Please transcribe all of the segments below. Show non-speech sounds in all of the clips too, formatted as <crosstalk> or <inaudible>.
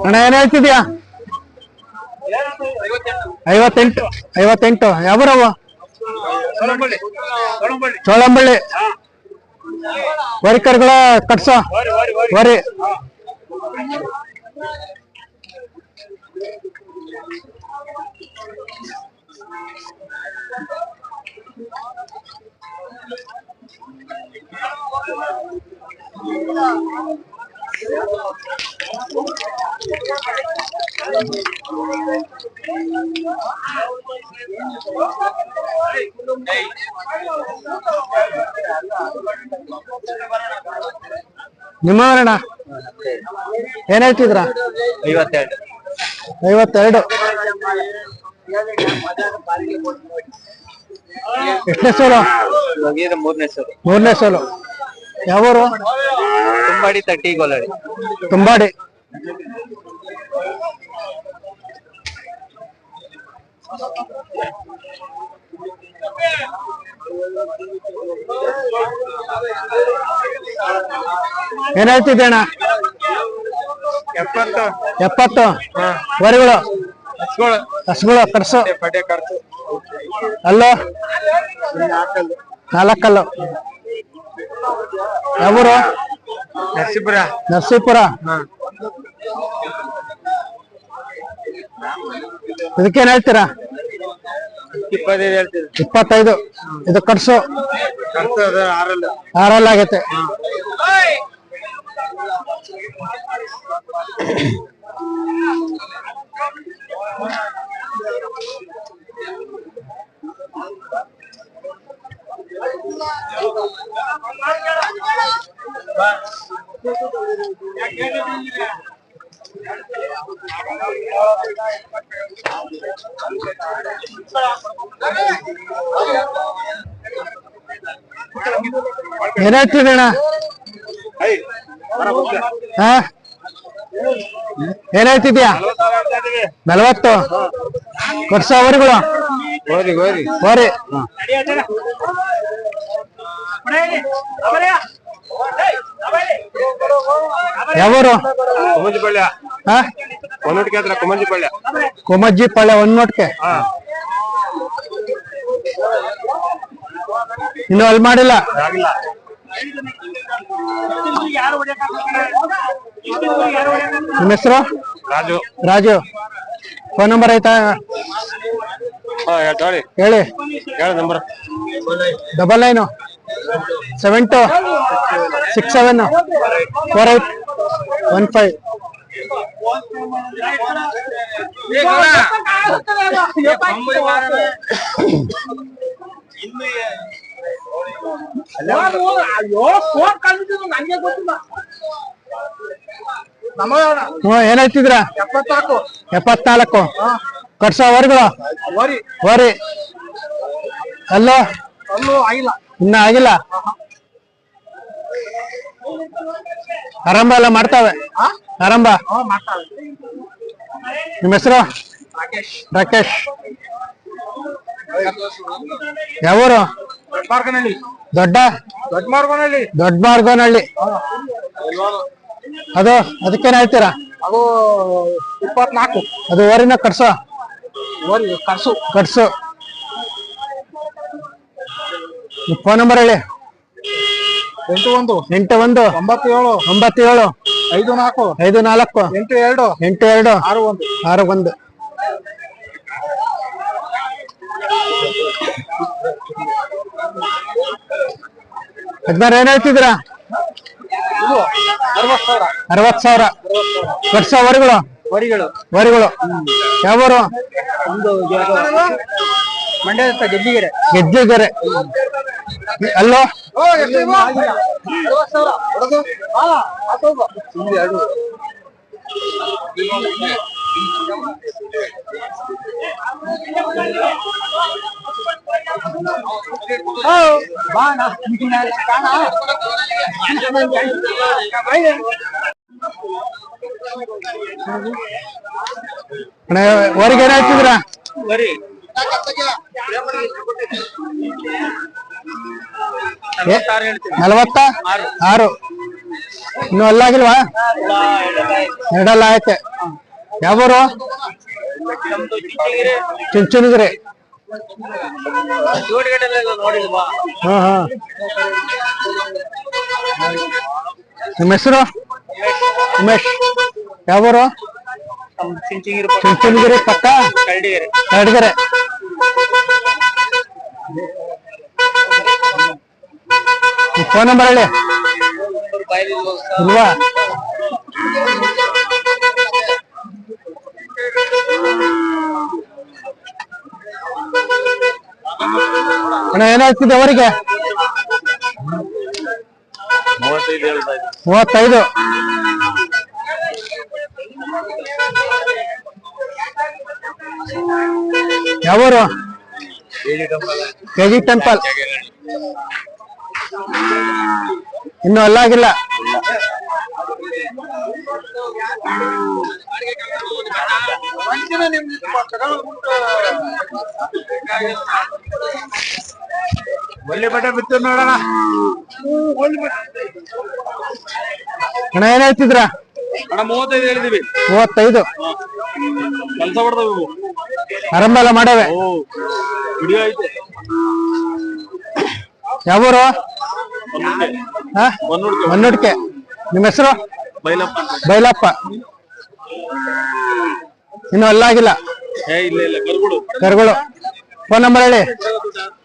ಅಣ್ಣ ಏನ್ ಹೇಳ್ತಿದ್ಯಾ ಐವತ್ತೆಂಟು. ಐವತ್ತೆಂಟು ಯಾವ್ರವ ಚೋಳಂಬಳ್ಳಿ ವರ್ಕರ್ಗಳ ಕಟ್ಸೋ. ವರಿ ನಿಮ್ಮವರಣ್ಣ? ಏನ್ ಹೇಳ್ತಿದ್ರ ಐವತ್ತೆರಡು. ಐವತ್ತೆರಡು. ಎಷ್ಟನೇ ಸೋಲು? ಮೂರನೇ ಸೋಲು. ಮೂರನೇ ಸೋಲು. ಯಾವೂರು? ತುಂಬಾಡಿ ತಟ್ಟಿ ಗೋಲಡಿ ತುಂಬಾಡಿ. ಏನ್ ಹೇಳ್ತಿದ್ದೆ ಅಣ್ಣ? ಎಪ್ಪತ್ತು. ಎಪ್ಪತ್ತು. ವರಿಗಳು ಹಸ್ಗಳು. ಹಸುಗಳು ಕರ್ಸು. ಅಲ್ಲೋ? ನಾಲ್ಕಲ್ಲು. ಯಾವೂರು? ನರಸೀಪುರ. ನರಸೀಪುರ. ಇದಕ್ಕೇನ್ ಹೇಳ್ತೀರಾ? ಇಪ್ಪತ್ತೈದು ಇಪ್ಪತ್ತೈದು. ಇದು ಕಟ್ಸು. ಖರ್ಚು ಅದ ಆರಲ್ಲ. ಆರಲ್ಲ ಆಗೈತೆ. <coughs> ಏನ್ ಹೇಳ್ತಿದ್ದೆ ಅಣ್ಣ? ಹಾ? ಏನ್ ಹೇಳ್ತಿದ್ಯಾ? ನಲವತ್ತು. ವರ್ಷ ಅವರುಗಳು. ಹೋರಿ ಹೋರಿ. ಯಾವೂರು? ಕುಮಂಜಿ ಪಳ್ಯ ಹಾ ಹತ್ರ ಕುಮಂಜಿ ಪಳ್ಯ ಕೊಮಜ್ಜಿ ನೋಟ್ಕೆ ಹಾ. ಇನ್ನು ಅಲ್ಲಿ ಮಾಡಿಲ್ಲ? ಆಗಿಲ್ಲ. ನಿಮ್ಮ ಹೆಸರು? ರಾಜು. ರಾಜು. ಫೋನ್ ನಂಬರ್ ಐತಾ ಹಾ ಹೇಳಿ ಹೇಳಿ. ಹೇಳ number. Double nine. Seven two six seven four eight one five ಏನಾಯ್ತಿದ್ರ? ಎಪ್ಪತ್ನಾಲ್ಕು. ಕಟ್ಸೋ ಅವರುಗಳು ವರಿ ಹೋರಿ ಅಲ್ಲೋ? ಅಲ್ಲೂ ಆಗಿಲ್ಲ ಇನ್ನ ಆಗಿಲ್ಲ. ಆರಂಭ ಎಲ್ಲ ಮಾಡ್ತಾವೆ. ಆರಂಭ. ನಿಮ್ಮ ಹೆಸರು? ರಾಕೇಶ್. ರಾಕೇಶ್ ಯಾವೂರು? ದೊಡ್ಡ ದೊಡ್ಡ? ಮಾರ್ಗನಹಳ್ಳಿ ದೊಡ್ಡ ಮಾರ್ಗನಹಳ್ಳಿ ಅದು ಅದಕ್ಕೇನ್ ಹೇಳ್ತೀರಾ? ಅದು ಇಪ್ಪತ್ನಾಲ್ಕು. ಅದು ಓರಿನ ಕಟ್ಸು. ಕಟ್ಸು. ಕರ್ಸು ಫೋನ್ ನಂಬರ್ ಹೇಳಿ. ಎಂಟು ಒಂದು. ಎಂಟು ಒಂದು. ಒಂಬತ್ತು ಏಳು. ಒಂಬತ್ತು ಏಳು. ಐದು ನಾಲ್ಕು. ಐದು ನಾಲ್ಕು. ಎಂಟು ಎರಡು. ಎಂಟು ಎರಡು. ಆರು ಒಂದು. ಆರು ಒಂದು. ಹದಿನಾರು ಏನ್ ಹೇಳ್ತಿದ್ರ ಅರವತ್ ಸಾವಿರ. ವರ್ಷ ವರಿಗಳು. ವರಿಗಳು. ವರಿಗಳು ಯಾವರು? ಒಂದು ಮಂಡ್ಯ ಗೆದ್ದಿಗೆರೆ. ಗೆದ್ದಿಗೆರೆ. ಅಲ್ಲೋ? ಅಣ್ಣ ಹೊರಗೆ ಏನ್ ನಲವತ್ತ ಆರು. ಇನ್ನು ಅಲ್ಲಾಗಿಲ್ವಾ ಎರಡಲ್ಲ ಆಯ್ತೆ. ಯಾವೂರು? ಚುಂಚುನಗಿರಿ. ಹಾ ಹಾ. ನಿಮ್ಮ ಹೆಸರು? ಉಮೇಶ್. ಯಾವೂರು? ಚುಂಚುನಗಿರಿ ಪಕ್ಕ? ಕರಡಿಗೆರೆ. ಫೋನ್ ನಂಬರ್ ಹೇಳಿ. ಇಲ್ವಾ? ಅಣ್ಣ ಏನಾಗ್ತಿದೆ ಅವರಿಗೆ ಮೂವತ್ತೈದು. ಯಾವೂರು? KG temple. ಇನ್ನು ಅಲ್ಲಾಗಿಲ್ಲ ಒಳ್ಳೆ ಬಟ್ಟೆ ಬಿತ್ತು ನೋಡೋಣ. ಅಣ್ಣ ಏನ್ ಹೇಳ್ತಿದ್ರ? ಅಣ್ಣ ಮೂವತ್ತೈದು ಹೇಳಿದೀವಿ. ಮೂವತ್ತೈದು. ಕೆಲಸ ಮಾಡ್ತಾವೆ ಆರಂಭ ಎಲ್ಲ ಮಾಡವೆ. ಯಾವ ವಿಡಿಯೋ ಐತೆ ಯಾವೂರು? ಮಣ್ಣುಡ್ಕೆ ನಿಮ್ಮ ಹೆಸರು? ಬೈಲಪ್ಪ. ಇನ್ನು ಅಲ್ಲಾಗಿಲ್ಲ ಕರ್ಗಳು ಫೋನ್ ನಂಬರ್ ಹೇಳಿ.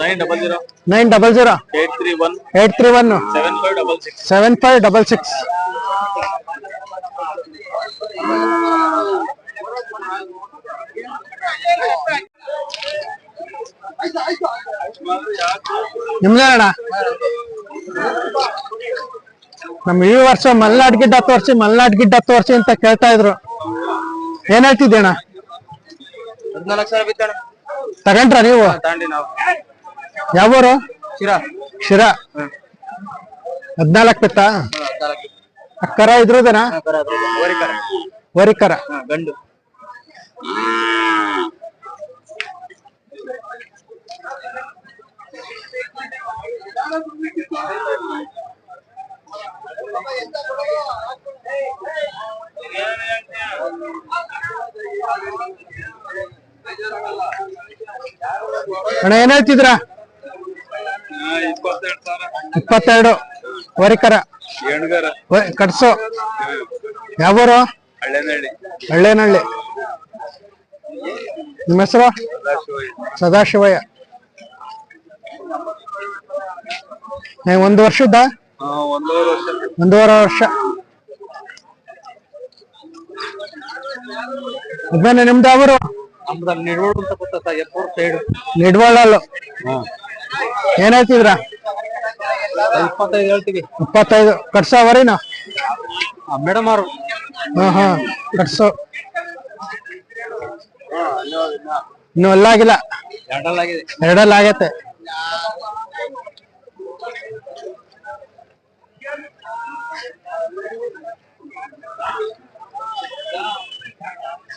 Nine double zero. Nine double zero. Eight three one. Eight three one. Seven five double six. Seven five double six. ನಿಮ್ದೇನಣ್ಣ? ನಮ್ ಈ ವರ್ಷ ಮಲ್ನಾಡ್ ಗಿಡ್ಡ ತೋರ್ಸಿ ಮಲ್ನಾಡ್ ಗಿಡ್ಡ ತೋರ್ಸಿ ಅಂತ ಕೇಳ್ತಾ ಇದ್ರು. ಏನ್ ಹೇಳ್ತಿದ್ದೇಣ ತಗೊಂಡ್ರ ನೀವು? ಯಾವೂರು? ಶಿರಾ. ಹದ್ನಾಲ್ಕು ಬಿತ್ತಾ? ಅಕ್ಕರ ಇದ್ರದೇನಾ? ವರಿಕರ ಗಂಡು. ಅಣ್ಣ ಏನ್ ಹೇಳ್ತಿದ್ರ? ಇಪ್ಪತ್ತೆರಡು. ವರಿಕರ ಕಟ್ಸು. ಯಾವೂರು ಹಳ್ಳೇನಹಳ್ಳಿ. ನಿಮ್ಮ ಹೆಸರು? ಸದಾಶಿವಯ್ಯ. ಏ, ಒಂದು ವರ್ಷದ? ಒಂದೂವರೆ ವರ್ಷ. ಅದ್ಮೇಲೆ ನಿಮ್ದು ಅವರು ನಿಡ್ವಾಳ ಏನಾಯ್ತಿದ್ರ ಅಂತ ಗೊತ್ತಾ ಎಪ್ಪೂರ್ ಸೈಡ್ ನಿಡ್ವಾಳಲ್ಲು. ಏನ್ ಹೇಳ್ತಿದ್ರ ಇಪ್ಪತ್ತೈದು ಹೇಳ್ತೀವಿ. ಇಪ್ಪತ್ತೈದು. ಕಟ್ಸ ಅವರಿನ? ಮೇಡಮ್ ಅವರು. ಹಾ ಹಾ ಕಟ್ಸೋ. ಇನ್ನು ಎರಡಲ್ಲ ಎರಡಲ್ಲಾಗಿದೆ. ಎರಡಲ್ಲ ಆಗೈತೆ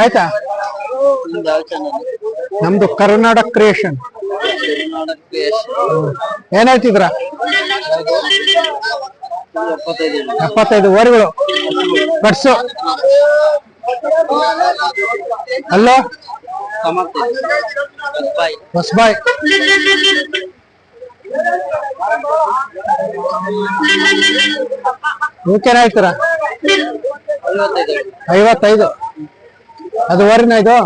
ಆಯ್ತಾ? ನಮ್ದು ಕರ್ನಾಟಕ ಕ್ರಿಯೇಷನ್ ಏನ್ ಹೇಳ್ತಿದ್ರ? ಎಪ್ಪತ್ತೈದು ಓರಿಗಳು ಕಟ್ಸು ಅಲ್ಲೋ? ಹೊಸಬಾಯ್ ಇವಕ್ಕೇನ್ <laughs> ಹೇಳ್ತೀರಾ? ಐವತ್ತೈದು. ಅದು ಓರಿನ ಇದು?